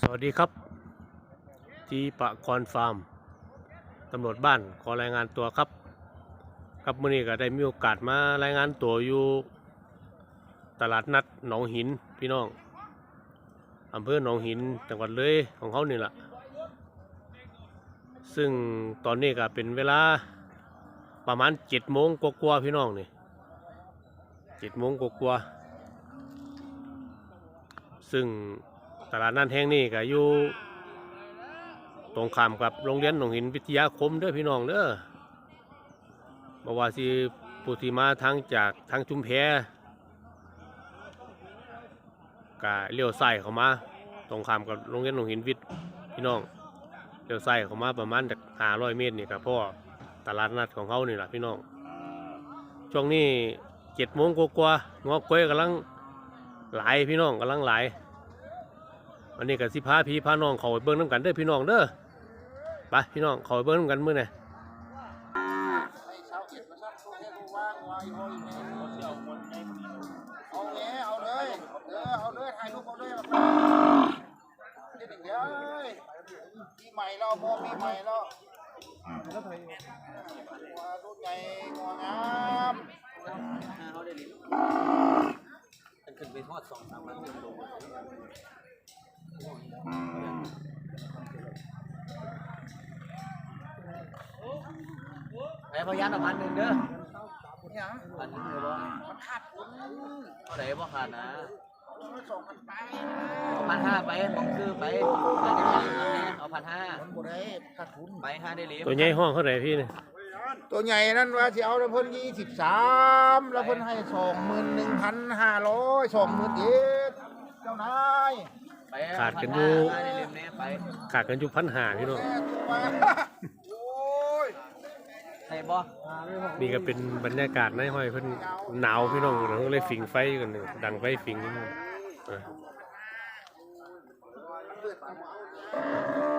สวัสดีครับจีปะกรฟาร์มตำรวจบ้านขอรายงานตัวครับ ครับมื่อนี้ก็ได้มีโอกาสมารายงานตัวอยู่ ตลาดนัดหนองหินพี่น้องอำเภอหนองหินจังหวัดเลยของเขานี่แหละซึ่งตอนนี้ก็เป็นเวลาประมาณเจ็ดโมงกว่าๆพี่น้องนี่เจ็ดโมงกว่าๆซึ่ง ตลาดนัดแห่งนี้ก็อยู่ตรงข้ามกับโรงเรียนหนองหินวิทยาคมเด้อพี่น้องเด้อบอกว่าสิผู้ที่มาทางจากทางชุมแพก็เลี้ยวซ้ายเข้ามา ตรงข้ามกับโรงเรียนหนองหินวิทย์พี่น้องเลี้ยวซ้ายเข้ามาประมาณจากห้าร้อยเมตรนี่ก็พ่อตลาดนัดของเขานี่แหละพี่น้องช่วงนี้เจ็ดโมงกว่าๆงอกกล้วยกำลังหลายพี่น้องกำลังหลาย วันนี้ก็สิพาพี่พาน้องเขาไปเบิ้งน้ำกันเด้อพี่น้องเด้อไปพี่น้องเขาไปเบิ้งน้ำกันมื้อไหนเอาแงเอาเลยเออเอาเลยถ่ายรูปเอาเลยเด็กเดี๋ยปีใหม่เราพอปีใหม่แล้วงัวรุ่นใหญ่งัวงามมันขึ้นไปทอดสองสามวันหนึ่งโล ไอ้พยานประมาณหนึ่งเด้อเนี่ยพันหนึ่งเลยบ่มันขาดทุนเท่าไหร่บ่ขาดนะสองพันไปพันห้าไปมองซื้อไปเอาพันห้ามันบ่ได้ขาดทุนไปห้าได้เหรียญตัวใหญ่ห้องเท่าไหร่พี่เนี่ยตัวใหญ่นั่นว่าที่เอาแล้วเพิ่นยี่สิบสามแล้วเพิ่นให้สองหมื่นหนึ่งพันห้าร้อยสองหมื่นเอ็ดเจ้านาย ไปห้าได้เหรียญแน่ไปขาดกันอยู่พันหาพี่น้องแม่ตัวมาโอ้ยใช่บ่นี่ก็เป็นบรรยากาศในห้อยเพิ่นหนาวพี่น้องเราก็เลยฟิงไฟกันหนึ่งดังไฟฟิงนี่เออ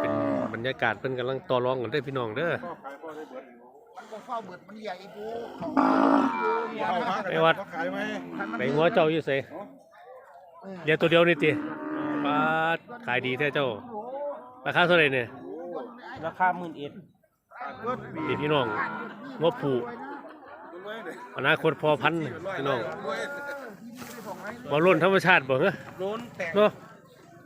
เป็นบรรยากาศเพิ่นกำลังต่อรองกันเด้อพี่น้องเด้อมันก็เฝ้าเบิดมันใหญ่ดูไปวัดไปงัวเจ้าอยู่ไสเดี๋ยวตัวเดียวนี่ติ ปาดขายดีแท้เจ้า ราคาเท่าไหร่เนี่ย ราคาหมื่นเอ็ดนี่พี่น้องงัวผูอนาคตพอพันธุ์พี่น้องบ่ล้นธรรมชาติบ่เหรอล้นแต่งเนาะ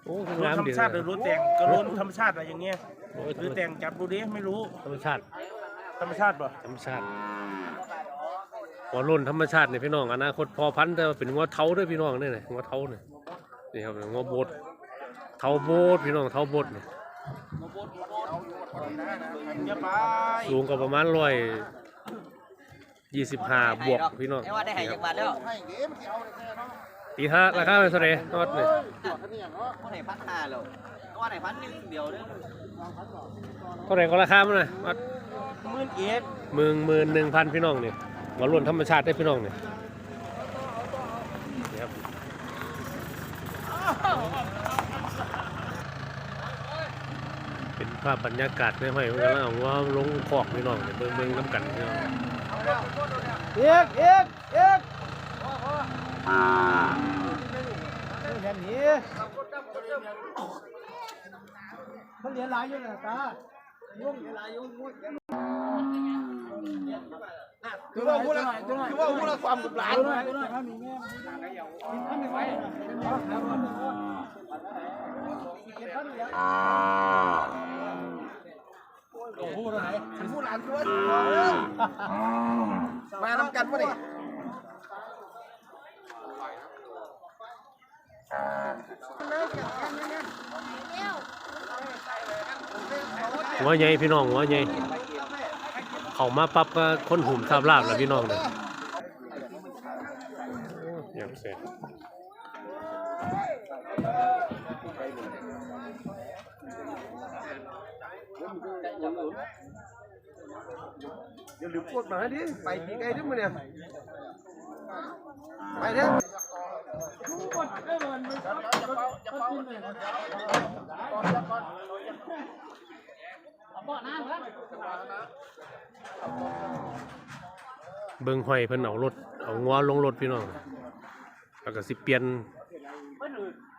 โอ้คืองามธรรมดีชาติหรือล้นแต่งก็ล้นธรรมชาติอะไรอย่างเงี้ยโอ้ยหรือแต่งจับดูดิไม่รู้ธรรมชาติ ธรรมชาติป่ะธรรมชาติบ่ล้นธรรมชาตินี่พี่น้องอนาคตพอพันธุ์แต่ว่าเป็นงัวเทาเด้วยพี่น้องนี่น่ะงัวเทานี่นี่ครับงัวโบด เทาโบดพี่น้องเทาโบดนี่อย่าไปสูงก็ประมาณร้อยยี่สิบห้าบวกพี่น้องไอ้ว่าได้หายจากบาทแล้วให้เก๋มันสิเอาเลยแค่เนาะตีห้าราคาเป็นเท่าไหร่นอดนี่ตัวคันนี้เนาะก็ไหนพันห้าแล้วก็ว่าไหนพันหนึ่งเดียวเด้อเท่าไหร่ก็ราคามันน่ะนอดหมื่นเอ็ดหมื่นหมื่นหนึ่งพันพี่น้องนี่มาล้วนธรรมชาติได้พี่น้องนี่นี่ครับ เป็นภาพบรรยากาศไม่ค่อยมันกำลังว่าลงคอกพี่น้องเบิ่งเบิ่งน้ำกันพี่น้องเอ็กเอ็กเอ็กแค่นี้เขาเรียนหลายอยู่นะตายุ่งหลายยุ่งคือว่าพูดละคือว่าพูดละความกับหลาน พูดอะไรฉันพูดหลานตัวมาทำกันปะนี่หัวใหญ่พี่น้องหัวใหญ่เข้ามาปั๊บก็คนหุ่มทราบลาบแล้วพี่น้องเนี่ยอย่างเสร็จ อย่าลืมพูดมาดิ ไปปีไกลด้วยมึงเนี่ย ไปเถอะเบิ่งห้อยเพิ่นเอารถเอางัวลงรถพี่น้องแล้วก็สิเปลี่ยน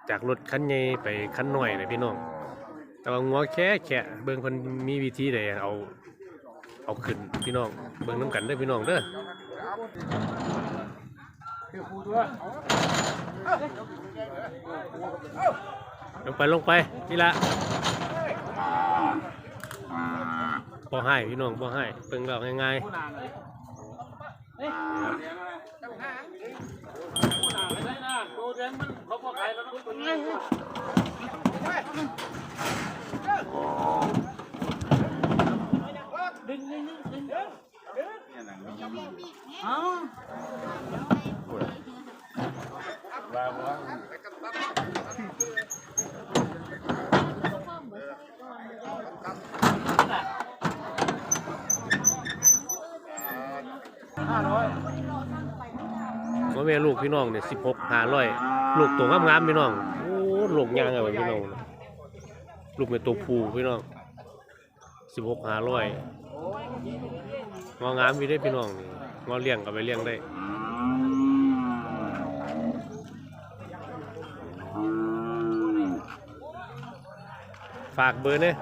จากรถคันใหญ่ไปคันน้อยนะพี่น้อง แต่ว่างัวแค่แค่เบิ่งเพิ่นมีวิธีใดเอาเอาขึ้นพี่น้องเบิ่งน้ำกันเด้อพี่น้องเด้อคือครูด้วยลงไปลงไปนี่ละบ่ให้พี่น้องบ่ให้เบิ่งแล้วง่ายๆ ห้าร้อยว่าแม่ลูกพี่น้องเนี่ยสิบหกหาร้อยลูกตัวงามๆพี่น้อง โอ้ลูกยางอะไรพี่น้อง ลูกเป็นตัวผู้พี่น้องสิบหกหาร้อยงองามพี่ได้พี่น้องนี่งอเลี้ยงกับไปเลี้ยงได้ฝากเบอร์เนี่ย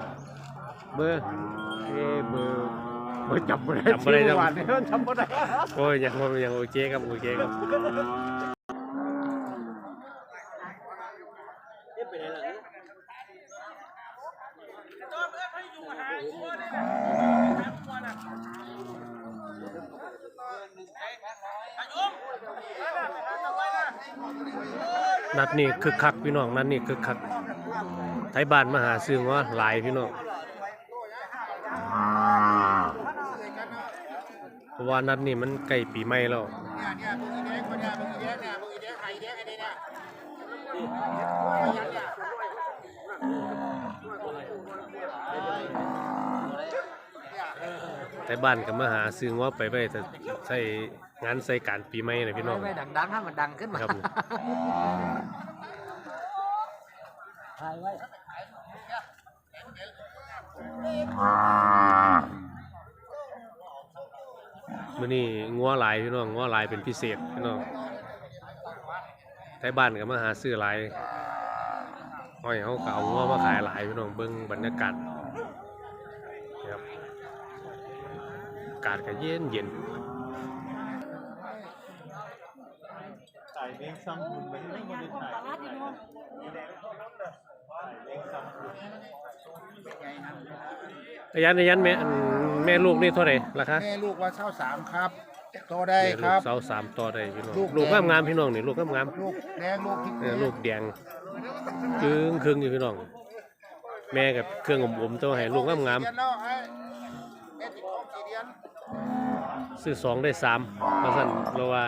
เบอร์เอ้เบอร์เบอร์จับไม่ได้จำบ่ได้ชื่อจำวันนี้จำไม่ได้โอ้ยยังยังโอเคครับโอเคครับ นัดนี้คึกคักพี่น้องนัดนี้คึกคักไทยบ้านมาหาซื้อว่าหลายพี่น้องเพราะว่านัดนี้มันใกล้ปีใหม่แล้วแดงคนเนี่ยมึงอีแดงเนี่ยมึงอีแดงไทยบ้านก็มาหาซื้อว่าไปไปแต่ใส่ งานใส่การปีใหม่นะพี่น้อง ไม่ดังๆถ้ามันดังขึ้นมาครับถ่ายไว้มื้อนี้งัวหลายพี่น้องงัวหลายเป็นพิเศษพี่น้องไทยบ้านก็มาหาซื้อหลายห้อยเขาก็เอางัวมาขายหลายพี่น้องเบิ่งบรรยากาศนี่ครับอากาศก็เย็นเย็น ใส่เลี้ยงซ้ำคุณไปไม่ได้ถ่ายเลี้ยงซ้ำอายันอายันแม่อันแม่ลูกนี่เท่าไหร่ราคาแม่ลูกว่าเช่าสามครับโตได้คลูรักบ เสาสามต่อได้พี่น้องลูก ลูกแดงงามๆพี่น้องนี่ลูกงามลูกแดงลูกพริกๆเออลูกแดงจึงครึ่งอยู่พี่น้อง แม่กับเครื่องอมๆตัวให้ลูกงามเดือนแล้วไอ้แม่ติดท้องสี่เดือนๆซื้อสองได้สามเพราะฉะนั้นเราว่า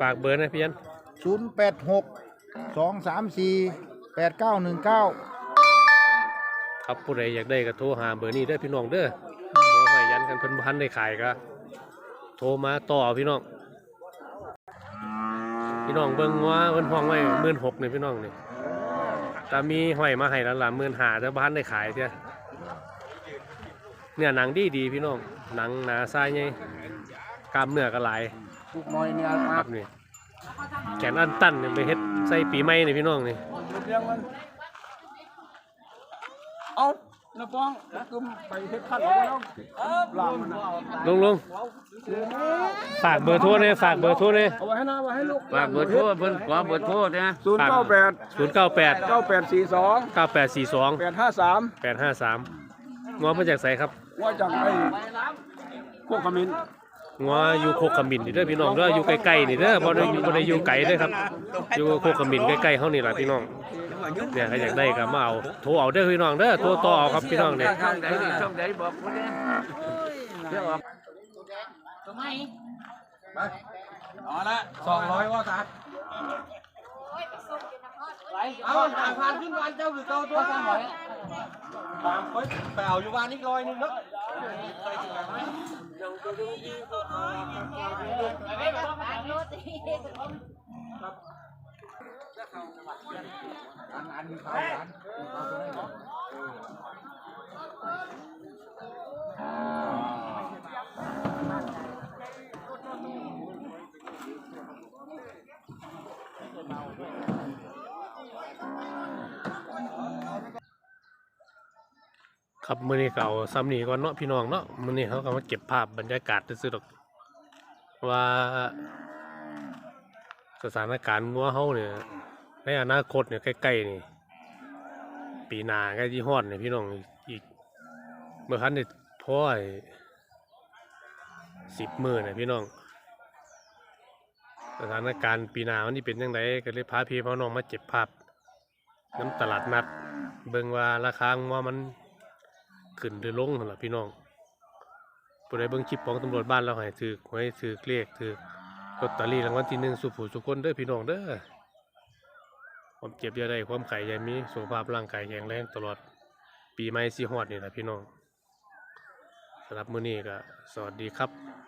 ฝากเบอร์นะพี่ยันศูนย์แปดหกสองสามสี่แปดเก้าหนึ่งเก้าครับผู้ใดอยากได้ก็โทรหาเบอร์นี้เด้อพี่น้องเด้อบ่ให้ยันกันเพิ่นบ่ทันได้ขายก็โทรมาต่อเอาพี่น้อง พี่น้องเบิ่งว่าเพิ่นห้องไว้16,000นี่พี่น้องนี่แต่มีห้อยมาให้แล้วล่ะ15,000แต่บ่ทันได้ขายเด้อเนี่ยหนังดีดีๆพี่น้องหนังหนาทรายใหญ่กล้ามเนื้อก็หลาย ลูกน้อยเนี่ยคครัรับบนี่แขนอันตันเนี่ยไปเฮ็ดใส่ปีใหม่นี่พี่น้องนี่เลี้ยงมันเอาน้าป้องกึมไปเฮ็ดขั้นเอาไว้แล้วลามมันนะลุงลุงฝากเบอร์โทรเลยฝากเบอร์โทรเลยเอาไว้ให้น้าไว้ให้ลูกฝากเบอร์โทรเพิ่นขอเบอร์โทรนะศูนย์เก้าแปดศูนย์เก้าแปดเก้าแปดสี่สองเก้าแปดสี่สองแปดห้าสามแปดห้าสามงอมาจากไสครับว่าจากไอ้พวกขมิ้น งัวอยู่โคกขมิ้นนี่เด้อพี่น้องเด้ออยู่ใกล้ๆนี่เด้อบ่ได้บ่ได้อยู่ไกลเด้อครับ อยู่โคกขมิ้นใกล้ๆเฮานี่ล่ะพี่น้องเนี่ยใครอยากได้ก็มาเอาโทรเอาเด้อพี่น้องเด้อโทรต่อเอาครับพี่น้องเนี่ยช่องใดนี่ช่องใดบอกผู้ใดเดี๋ยวออกเอาละสองร้อยว่าครับ เอาผ่านขึ้นวันเจ้าหรือเจ้าตัวสามร้อยตามไปแปลอยู่วันนี้ร้อยหนึงเนาะเอันอันขายอันเอาตัวนี้ ครับมื้อนี้ก็เอาซ้ำนี้ก่อนเนาะพี่น้องเนาะมื้อนี้เขาก็มาเก็บภาพบรรยากาศซื่อดอกว่า สถานการณ์งัวเฮาเนี่ยในอนาคตเนี่ยใกล้ๆนี่ปีหน้าใกล้ที่ฮอดเนี่ยพี่น้องอีกเมื่อคันได้พ่อสิบมือเนี่ยพี่น้อง สถานการณ์ปีหน้ามันนี่เป็นยังไงก็เลยพาพี่พาน้องมาเก็บภาพน้ำตลาดนัด เบิ่งว่าราคางัวมัน ขึ้นหรือลงนั่นล่ะพี่น้องผู้ใดเบิ่งคลิปของตำรวจบ้านเราให้ถือหวยถือเลขถือลอตเตอรี่รางวัลที่หนึ่งสุผู้สุคนเด้อพี่น้องเด้อความเจ็บอย่าได้ความไข่อย่ามีสุขภาพร่างกายแข็งแรงตลอดปีใหม่สีฮอดนี่แหละพี่น้องสำหรับมื้อนี้ก็สวัสดีครับ